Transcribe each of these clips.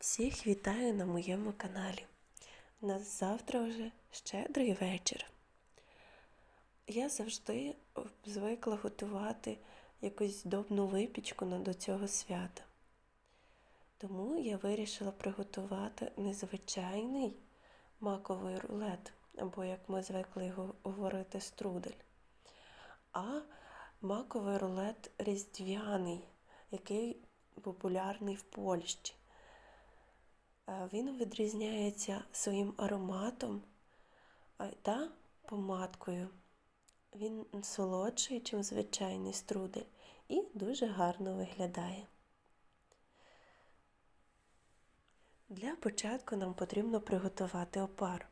Всіх вітаю на моєму каналі. У нас завтра вже щедрий вечір. Я завжди звикла готувати якусь здобну випічку до цього свята. Тому я вирішила приготувати незвичайний маковий рулет, або, як ми звикли говорити, струдель, а маковий рулет різдвяний, який популярний в Польщі. Він відрізняється своїм ароматом та помадкою. Він солодший, ніж звичайний струдель, і дуже гарно виглядає. Для початку нам потрібно приготувати опар.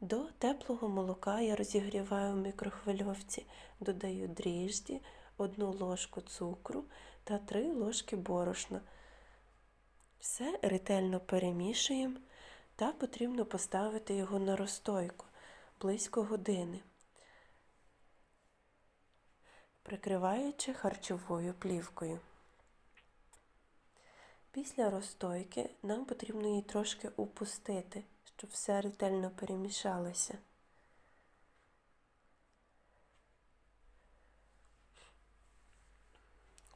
До теплого молока я розігріваю в мікрохвильовці, додаю дріжджі, одну ложку цукру та три ложки борошна. Все ретельно перемішуємо та потрібно поставити його на розстойку близько години, прикриваючи харчовою плівкою. Після розстойки нам потрібно її трошки упустити, щоб все ретельно перемішалося.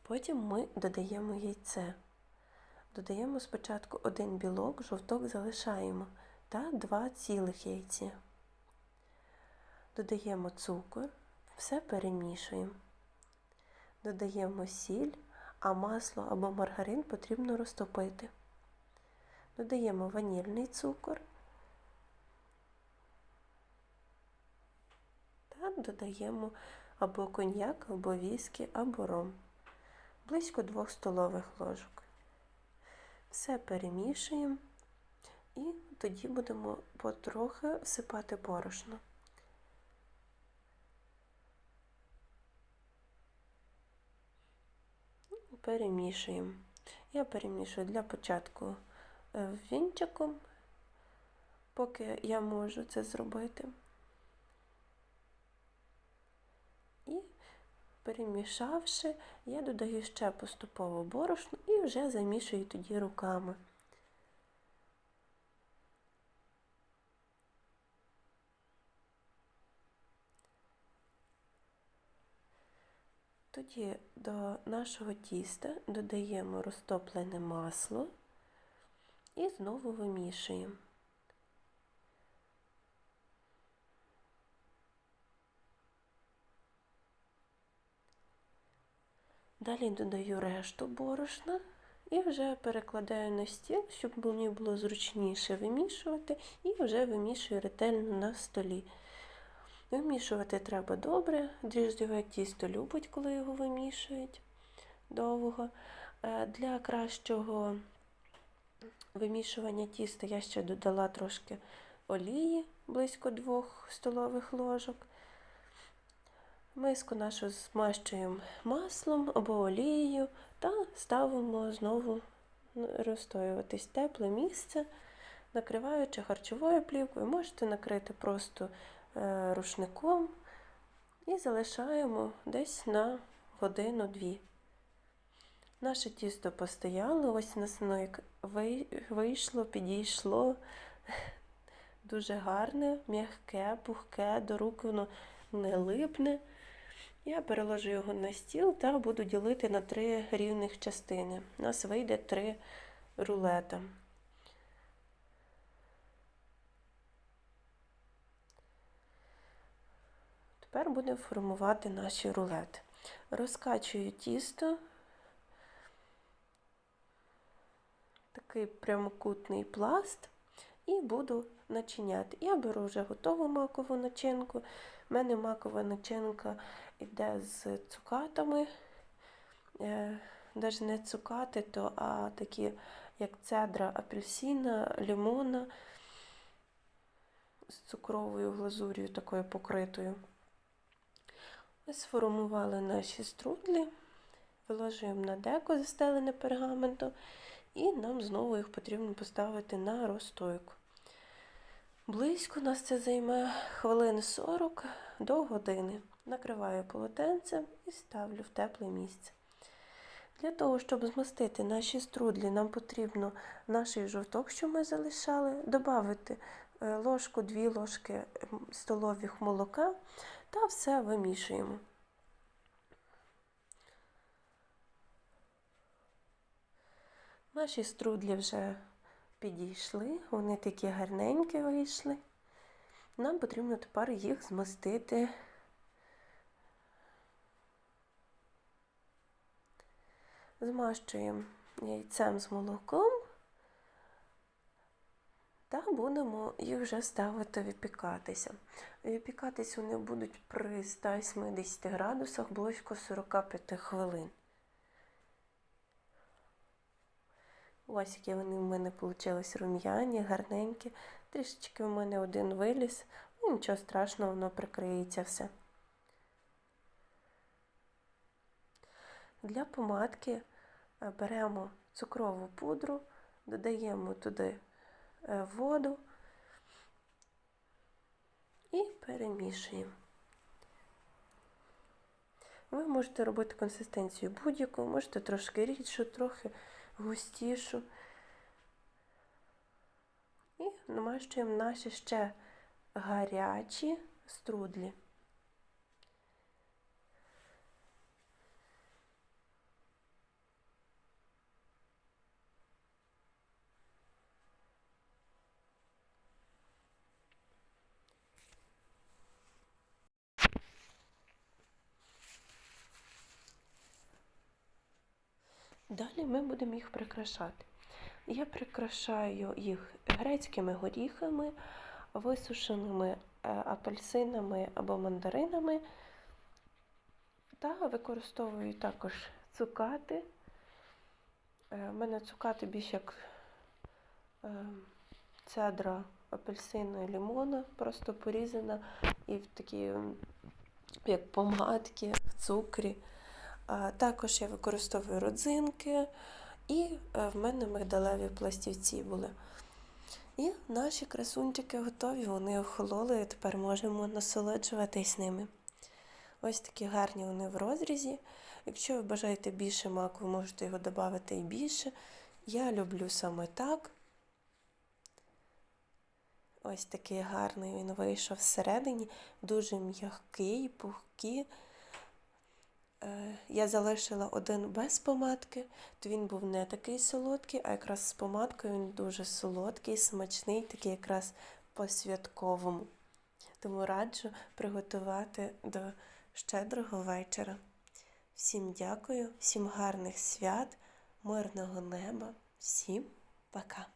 Потім ми додаємо яйце. Додаємо спочатку один білок, жовток залишаємо та два цілих яйця. Додаємо цукор, все перемішуємо. Додаємо сіль, а масло або маргарин потрібно розтопити. Додаємо ванільний цукор та додаємо або коньяк, або віскі, або ром. Близько 2 столових ложок. Все перемішуємо і тоді будемо потрохи всипати борошно. Перемішуємо. Я перемішую для початку вінчиком, поки я можу це зробити. І перемішавши, я додаю ще поступово борошно і вже замішую тоді руками. Тоді до нашого тіста додаємо розтоплене масло і знову вимішуємо. Далі додаю решту борошна і вже перекладаю на стіл, щоб мені було зручніше вимішувати, і вже вимішую ретельно на столі. Вимішувати треба добре, дріжджове тісто любить, коли його вимішують довго. Для кращого вимішування тіста я ще додала трошки олії, близько 2 столових ложок. Миску нашу змащуємо маслом або олією та ставимо знову розстоюватись тепле місце, накриваючи харчовою плівкою. Можете накрити просто рушником і залишаємо десь на годину-дві. Наше тісто постояло, ось нас воно вийшло, підійшло. Дуже гарне, м'яке, пухке, до рук воно не липне. Я переложу його на стіл та буду ділити на три рівних частини. У нас вийде три рулета. Тепер будемо формувати наші рулети. Розкачую тісто, такий прямокутний пласт, і буду начиняти. Я беру вже готову макову начинку. У мене макова начинка йде з цукатами. Навіть не цукати, то, а такі, як цедра апельсина, лимона з цукровою глазур'ю такою покритою. Ми сформували наші струдлі, виложуємо на деко застелене пергаментом, і нам знову їх потрібно поставити на розстойку. Близько нас це займе хвилин 40 до години. Накриваю полотенцем і ставлю в тепле місце. Для того, щоб змастити наші струдлі, нам потрібно наш жовток, що ми залишали, додати ложку, дві ложки столових молока та все вимішуємо. Наші струдлі вже підійшли, вони такі гарненькі вийшли. Нам потрібно тепер їх змастити. Змащуємо яйцем з молоком та будемо їх вже ставити випікатися. Випікатись вони будуть при 170 градусах близько 45 хвилин. Ось які вони в мене вийшли рум'яні, гарненькі. Трішечки в мене один виліз, ну нічого страшного, воно прикриється все. Для помадки е, беремо цукрову пудру, додаємо туди е, воду і перемішуємо. Ви можете робити консистенцію будь-яку, можете трошки рідшу, трохи густішу. І намащуємо наші ще гарячі струдлі. Далі ми будемо їх прикрашати. Я прикрашаю їх грецькими горіхами, висушеними е, апельсинами або мандаринами та використовую також цукати. Е, У мене цукати більш як е, цедра апельсину і лимона, просто порізана і в такі, як помадки в цукрі. Також я використовую родзинки, і е, в мене мигдалеві пластівці були. І наші красунчики готові, вони охололи, і тепер можемо насолоджуватись ними. Ось такі гарні вони в розрізі. Якщо ви бажаєте більше маку, ви можете його додати і більше. Я люблю саме так. Ось такий гарний він вийшов всередині, дуже м'який, пухкий. Е, Я залишила один без помадки, то він був не такий солодкий, а якраз з помадкою він дуже солодкий, смачний, такий якраз по-святковому. Тому раджу приготувати до щедрого вечора. Всім дякую, всім гарних свят, мирного неба, всім пока!